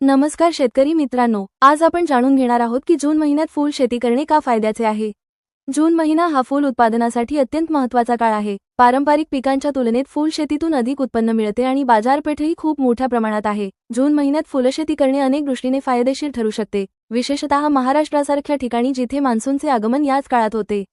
नमस्कार शेतकरी मित्रांनो आज आपण जाणून घेणार आहोत की जून महिन्यात फूल शेती करणे का फायद्याचे आहे? जून महिना हा फूल उत्पादनासाठी अत्यंत महत्त्वाचा काळ आहे. पारंपरिक पिकांच्या तुलनेत फूल शेतीतून अधिक उत्पन्न मिळते आणि बाजारपेठही खूप मोठ्या प्रमाणात आहे. जून महिन्यात फुलशेती करणे अनेक दृष्टीने फायदेशीर ठरू शकते. विशेषतः महाराष्ट्रासारख्या ठिकाणी जिथे मान्सूनचे आगमन याच काळात होते.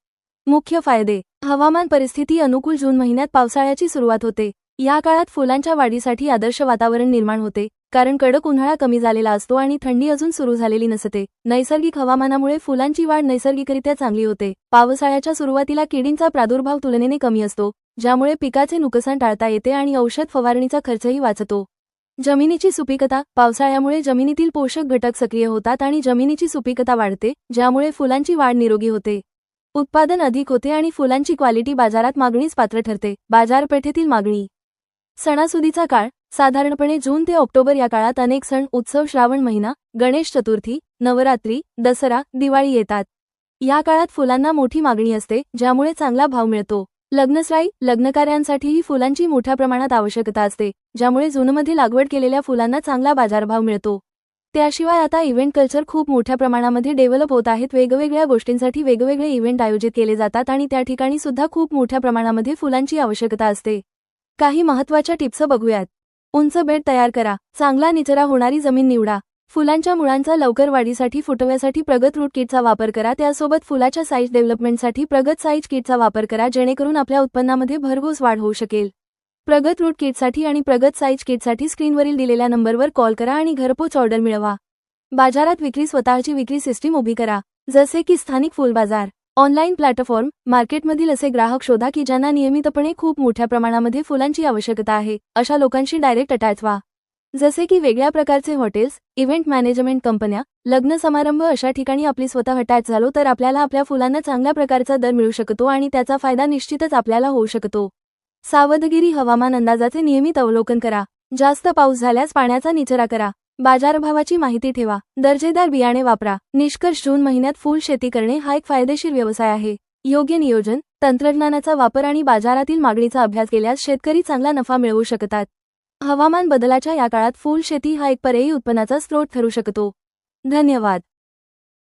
मुख्य फायदे. हवामान परिस्थिती अनुकूल जून महिन्यात पावसाळ्याची सुरुवात होते. या काळात फुलांच्या वाढीसाठी आदर्श वातावरण निर्माण होते. कारण कडक उन्हाळा कमी झालेला असतो आणि थंडी अजून सुरू झालेली नसते. नैसर्गिक हवामानामुळे फुलांची वाढ नैसर्गिकरित्या चांगली होते. पावसाळ्याच्या सुरुवातीला किडींचा प्रादुर्भाव तुलनेने कमी असतो ज्यामुळे पिकाचे नुकसान टाळता येते आणि औषध फवारणीचा खर्चही वाचतो. जमिनीची सुपीकता पावसाळ्यामुळे जमिनीतील पोषक घटक सक्रिय होतात आणि जमिनीची सुपीकता वाढते ज्यामुळे फुलांची वाढ निरोगी होते. उत्पादन अधिक होते आणि फुलांची क्वालिटी बाजारात मागणीस पात्र ठरते. बाजारपेठेतील मागणी. सणासुदीचा काळ साधारणपणे जून ते ऑक्टोबर या काळात अनेक सण उत्सव श्रावण महिना गणेश चतुर्थी नवरात्री दसरा दिवाळी येतात. या काळात फुलांना मोठी मागणी असते ज्यामुळे चांगला भाव मिळतो. लग्नसराई लग्नकार्यांसाठीही फुलांची मोठ्या प्रमाणात आवश्यकता असते ज्यामुळे जूनमध्ये लागवड केलेल्या फुलांना चांगला बाजारभाव मिळतो. त्याशिवाय आता इव्हेंट कल्चर खूप मोठ्या प्रमाणामध्ये डेव्हलप होत आहेत वेगवेगळ्या गोष्टींसाठी वेगवेगळे इव्हेंट आयोजित केले जातात आणि त्या ठिकाणी सुद्धा खूप मोठ्या प्रमाणामध्ये फुलांची आवश्यकता असते. काही महत्त्वाच्या टिप्स बघूयात. उंच बेड तयार करा. चांगला निचरा होणारी जमीन निवडा. फुलांच्या मुळांचा लवकर वाढीसाठी फुटव्यासाठी प्रगत रूट किटचा वापर करा. त्यासोबत फुलाच्या साईज डेव्हलपमेंटसाठी प्रगत साईज किटचा वापर करा जेणेकरून आपल्या उत्पन्नामध्ये भरघोस वाढ होऊ शकेल. प्रगत रूट किटसाठी आणि प्रगत साईज किटसाठी स्क्रीनवरील दिलेल्या नंबरवर कॉल करा आणि घरपोच ऑर्डर मिळवा. बाजारात विक्री स्वतःची विक्री सिस्टीम उभी करा. जसे की स्थानिक फुल बाजार ऑनलाईन प्लॅटफॉर्म मार्केटमधील असे ग्राहक शोधा की ज्यांना नियमितपणे खूप मोठ्या प्रमाणामध्ये फुलांची आवश्यकता आहे अशा लोकांशी डायरेक्ट अटॅच व्हा. जसे की वेगळ्या प्रकारचे हॉटेल्स इव्हेंट मॅनेजमेंट कंपन्या लग्न समारंभ अशा ठिकाणी आपली स्वतः अटॅच झालो तर आपल्याला आपल्या फुलांना चांगल्या प्रकारचा दर मिळू शकतो आणि त्याचा फायदा निश्चितच आपल्याला होऊ शकतो. सावधगिरी हवामान अंदाजाचे नियमित अवलोकन करा. जास्त पाऊस झाल्यास पाण्याचा निचरा करा. बाजारभावाची माहिती ठेवा. दर्जेदार बियाणे वापरा. निष्कर्ष जून महिन्यात फूल शेती करणे हा एक फायदेशीर व्यवसाय आहे. योग्य नियोजन तंत्रज्ञानाचा वापर आणि बाजारातील मागणीचा अभ्यास केल्यास शेतकरी चांगला नफा मिळवू शकतात. हवामान बदलाच्या या काळात फूल शेती हा एक पर्यायी उत्पन्नाचा स्रोत ठरू शकतो. धन्यवाद.